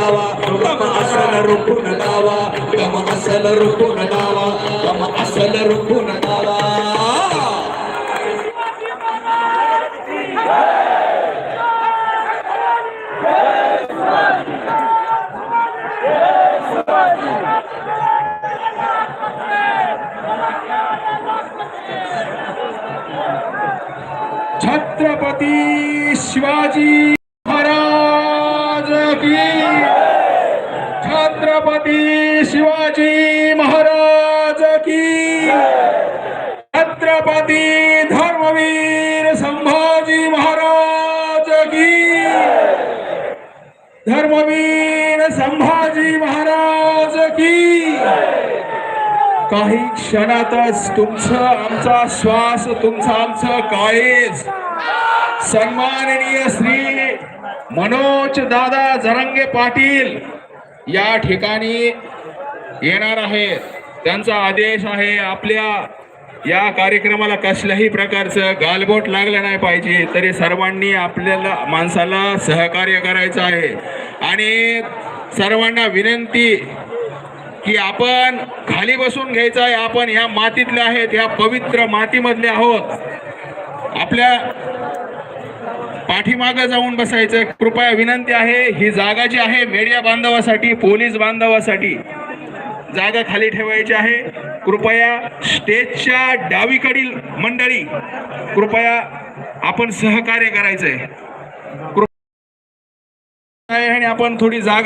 दावा गम असल रुकून दावा गम असल रुकून दावा गम असल रुकून दावा छत्रपती शिवाजी छत्रपती शिवाजी महाराज की छत्रपती धर्मवीर संभाजी महाराज की धर्मवीर संभाजी महाराज की काही क्षणातच तुमचं आमचा श्वास तुमचं आमचं काळेज. सन्माननीय श्री मनोज दादा जरंगे पाटील या ठिकाणी येणार आहेत. त्यांचा आदेश आहे आपल्या या कार्यक्रमाला कसल्याही प्रकारचं गालबोट लागलं नाही पाहिजे तरी सर्वांनी आपल्याला माणसाला सहकार्य करायचं आहे. आणि सर्वांना विनंती की आपण खाली बसून घ्यायचं आहे. आपण ह्या मातीतल्या आहेत ह्या पवित्र मातीमधले आहोत. आपल्या पाठीमागं जाऊन बसायचं. कृपया विनंती आहे ही जागा जी आहे मीडिया बांधवासाठी पोलीस बांधवासाठी जागा खाली ठेवायची आहे. कृपया स्टेजच्या डावीकडील मंडळी कृपया आपण सहकार्य करायचंय. कृपया आणि आपण थोडी जागा